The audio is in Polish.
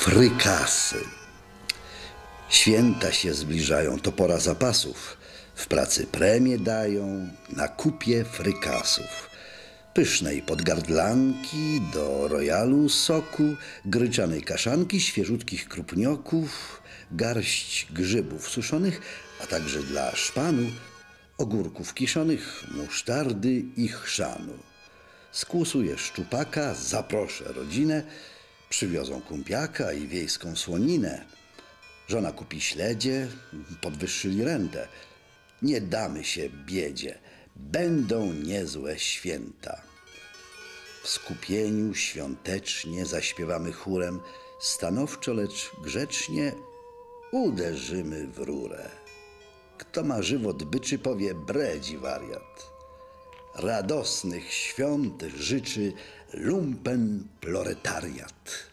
Frykasy. Święta się zbliżają, to pora zapasów. W pracy premie dają, na kupie frykasów. Pysznej podgardlanki, do royalu soku, gryczanej kaszanki, świeżutkich krupnioków, garść grzybów suszonych, a także dla szpanu ogórków kiszonych, musztardy i chrzanu. Skłusuję szczupaka, zaproszę rodzinę, przywiozą kumpiaka i wiejską słoninę. Żona kupi śledzie, podwyższyli rentę. Nie damy się biedzie, będą niezłe święta. W skupieniu świątecznie zaśpiewamy chórem, stanowczo, lecz grzecznie uderzymy w rurę. Kto ma żywot byczy, powie bredzi wariat. Radosnych świąt życzy lumpen proletariat.